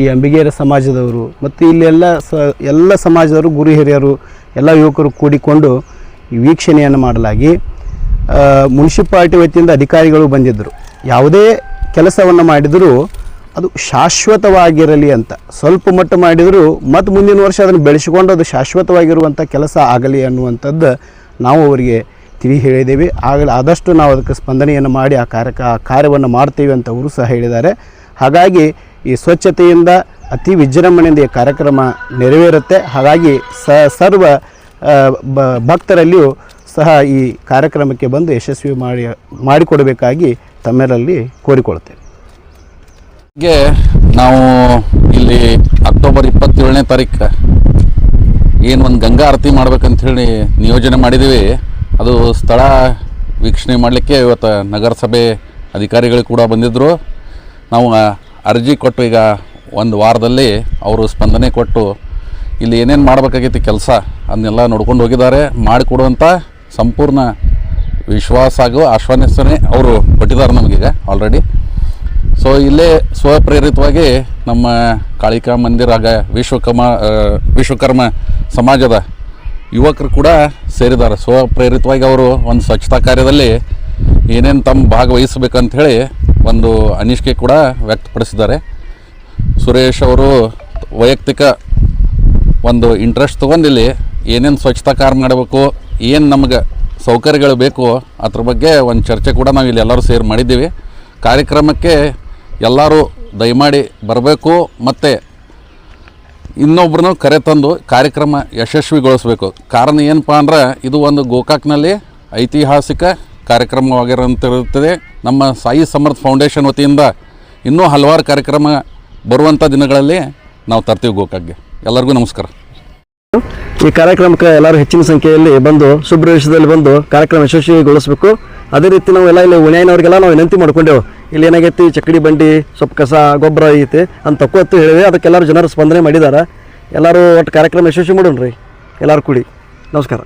ಈ ಅಂಬಿಗೇರ ಸಮಾಜದವರು ಮತ್ತು ಇಲ್ಲೆಲ್ಲ ಸ ಎಲ್ಲ ಸಮಾಜದವರು, ಗುರು ಹಿರಿಯರು, ಎಲ್ಲ ಯುವಕರು ಕೂಡಿಕೊಂಡು ವೀಕ್ಷಣೆಯನ್ನು ಮಾಡಲಾಗಿ ಮುನ್ಸಿಪಾಲ್ಟಿ ವತಿಯಿಂದ ಅಧಿಕಾರಿಗಳು ಬಂದಿದ್ದರು. ಯಾವುದೇ ಕೆಲಸವನ್ನು ಮಾಡಿದರೂ ಅದು ಶಾಶ್ವತವಾಗಿರಲಿ ಅಂತ. ಸ್ವಲ್ಪ ಮಟ್ಟ ಮಾಡಿದರೂ ಮತ್ತು ಮುಂದಿನ ವರ್ಷ ಅದನ್ನು ಬೆಳೆಸಿಕೊಂಡು ಅದು ಶಾಶ್ವತವಾಗಿರುವಂಥ ಕೆಲಸ ಆಗಲಿ ಅನ್ನುವಂಥದ್ದು ನಾವು ಅವರಿಗೆ ತಿಳಿ ಹೇಳಿದ್ದೇವೆ. ಆಗಲಿ, ಆದಷ್ಟು ನಾವು ಅದಕ್ಕೆ ಸ್ಪಂದನೆಯನ್ನು ಮಾಡಿ ಆ ಕಾರ್ಯಕ, ಆ ಕಾರ್ಯವನ್ನು ಮಾಡ್ತೀವಿ ಅಂತ ಅವರು ಸಹ ಹೇಳಿದ್ದಾರೆ. ಹಾಗಾಗಿ ಈ ಸ್ವಚ್ಛತೆಯಿಂದ ಅತಿ ವಿಜೃಂಭಣೆಯಿಂದ ಈ ಕಾರ್ಯಕ್ರಮ ನೆರವೇರುತ್ತೆ. ಹಾಗಾಗಿ ಸ, ಸರ್ವ ಭಕ್ತರಲ್ಲಿಯೂ ಸಹ ಈ ಕಾರ್ಯಕ್ರಮಕ್ಕೆ ಬಂದು ಯಶಸ್ವಿ ಮಾಡಿ, ಮಾಡಿಕೊಡಬೇಕಾಗಿ ತಮ್ಮೆಲ್ಲರಲ್ಲಿ ಕೋರಿಕೊಳ್ತೇವೆ ಗೆ ನಾವು ಇಲ್ಲಿ ಅಕ್ಟೋಬರ್ ಇಪ್ಪತ್ತೇಳನೇ ತಾರೀಕು ಏನು ಒಂದು ಗಂಗಾ ಆರತಿ ಮಾಡ್ಬೇಕಂತ ಹೇಳಿ ನಿಯೋಜನೆ ಮಾಡಿದ್ದೀವಿ ಅದು ಸ್ಥಳ ವೀಕ್ಷಣೆ ಮಾಡಲಿಕ್ಕೆ ಇವತ್ತು ನಗರಸಭೆ ಅಧಿಕಾರಿಗಳು ಕೂಡ ಬಂದಿದ್ದರು ನಾವು ಅರ್ಜಿ ಕೊಟ್ಟು ಈಗ ಒಂದು ವಾರದಲ್ಲಿ ಅವರು ಸ್ಪಂದನೆ ಕೊಟ್ಟು ಇಲ್ಲಿ ಏನೇನು ಮಾಡಬೇಕಾಗೈತಿ ಕೆಲಸ ಅದನ್ನೆಲ್ಲ ನೋಡ್ಕೊಂಡು ಹೋಗಿದ್ದಾರೆ. ಮಾಡಿಕೊಡುವಂಥ ಸಂಪೂರ್ಣ ವಿಶ್ವಾಸ ಹಾಗೂ ಆಶ್ವಾಸನೆ ಅವರು ಕೊಟ್ಟಿದ್ದಾರೆ ನಮಗೀಗ ಆಲ್ರೆಡಿ ಸೊ ಇಲ್ಲೇ ಸ್ವಪ್ರೇರಿತವಾಗಿ ನಮ್ಮ ಕಾಳಿಕಾ ಮಂದಿರ ಆಗ ವಿಶ್ವಕರ್ಮ ವಿಶ್ವಕರ್ಮ ಸಮಾಜದ ಯುವಕರು ಕೂಡ ಸೇರಿದ್ದಾರೆ. ಸ್ವಪ್ರೇರಿತವಾಗಿ ಅವರು ಒಂದು ಸ್ವಚ್ಛತಾ ಕಾರ್ಯದಲ್ಲಿ ಏನೇನು ತಮ್ಮ ಭಾಗವಹಿಸಬೇಕಂತ ಹೇಳಿ ಒಂದು ಅನಿಸಿಕೆ ಕೂಡ ವ್ಯಕ್ತಪಡಿಸಿದ್ದಾರೆ. ಸುರೇಶ್ ಅವರು ವೈಯಕ್ತಿಕ ಒಂದು ಇಂಟ್ರೆಸ್ಟ್ ತೊಗೊಂಡಿಲ್ಲಿ ಏನೇನು ಸ್ವಚ್ಛತಾ ಕಾರ್ಯ ಮಾಡಬೇಕು, ಏನು ನಮಗೆ ಸೌಕರ್ಯಗಳು ಬೇಕು, ಅದ್ರ ಬಗ್ಗೆ ಒಂದು ಚರ್ಚೆ ಕೂಡ ನಾವು ಇಲ್ಲಿ ಎಲ್ಲರೂ ಸೇರಿ ಮಾಡಿದ್ದೀವಿ. ಕಾರ್ಯಕ್ರಮಕ್ಕೆ ಎಲ್ಲರೂ ದಯಮಾಡಿ ಬರಬೇಕು ಮತ್ತು ಇನ್ನೊಬ್ರನ್ನು ಕರೆ ತಂದು ಕಾರ್ಯಕ್ರಮ ಯಶಸ್ವಿಗೊಳಿಸಬೇಕು. ಕಾರಣ ಏನಪ್ಪ ಅಂದ್ರೆ ಇದು ಒಂದು ಗೋಕಾಕ್ನಲ್ಲಿ ಐತಿಹಾಸಿಕ ಕಾರ್ಯಕ್ರಮವಾಗಿರುತ್ತಿರುತ್ತದೆ ನಮ್ಮ ಸಾಯಿ ಸಮರ್ಥ ಫೌಂಡೇಶನ್ ವತಿಯಿಂದ ಇನ್ನೂ ಹಲವಾರು ಕಾರ್ಯಕ್ರಮ ಬರುವಂಥ ದಿನಗಳಲ್ಲಿ ನಾವು ತರ್ತೀವಿ ಗೋಕಾಕ್ಗೆ. ಎಲ್ಲರಿಗೂ ನಮಸ್ಕಾರ. ಈ ಕಾರ್ಯಕ್ರಮಕ್ಕೆ ಎಲ್ಲರೂ ಹೆಚ್ಚಿನ ಸಂಖ್ಯೆಯಲ್ಲಿ ಬಂದು ಶುಭ್ರವೇಶದಲ್ಲಿ ಬಂದು ಕಾರ್ಯಕ್ರಮ ಯಶಸ್ವಿಗೊಳಿಸಬೇಕು. ಅದೇ ರೀತಿ ನಾವು ಎಲ್ಲ ಇಲ್ಲಿ ಉಣ್ಯಾಯಿನವ್ರಿಗೆಲ್ಲ ನಾವು ವಿನಂತಿ ಮಾಡ್ಕೊಂಡೆವು. ಇಲ್ಲಿ ಏನಾಗೈತಿ? ಚಕ್ಕಡಿ ಬಂಡಿ ಸ್ವಲ್ಪ ಕಸ, ಗೊಬ್ಬರ ಐತಿ ಅಂತ ತಕ್ಕೊತ್ತು ಹೇಳಿವೆ ಅದಕ್ಕೆಲ್ಲರೂ ಜನರು ಸ್ಪಂದನೆ ಮಾಡಿದ್ದಾರೆ. ಎಲ್ಲರೂ ಒಟ್ಟು ಕಾರ್ಯಕ್ರಮ ಯಶಸ್ವಿ ಮಾಡೋಣ ರೀ ಎಲ್ಲರೂ ಕೂಡಿ. ನಮಸ್ಕಾರ.